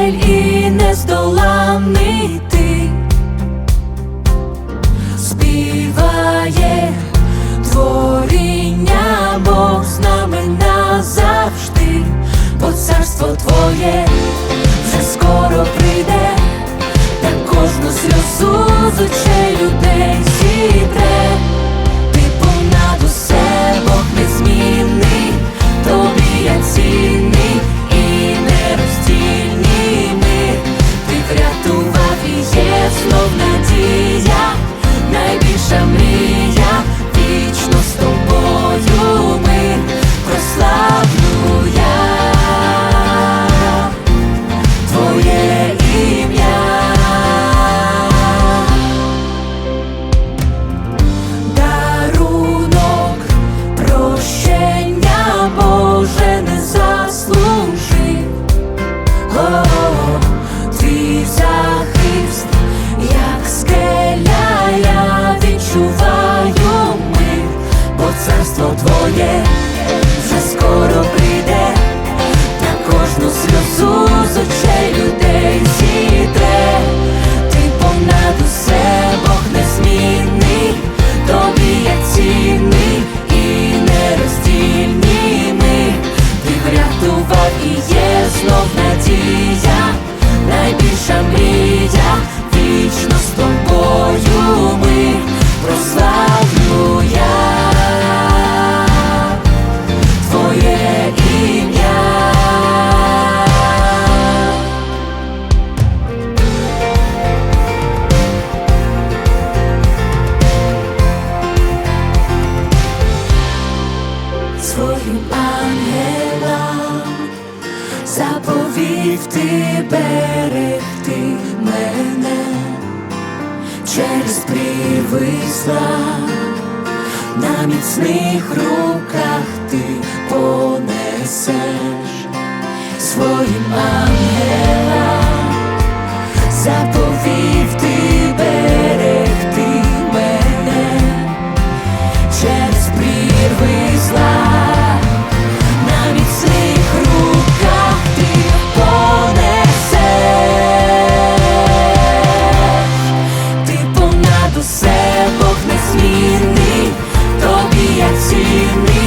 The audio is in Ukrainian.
Ізраїль і нездоланний ти співає творіння Бог з нами назавжди, бо царство твоє вже скоро прийде, та кожну сльозу з очей людей. твій захист, як скеля, я відчуваю царство твоє. своїм ангелам, заповів ти берегти мене через привисла на міцних руках ти понесеш своїм ангелам. you?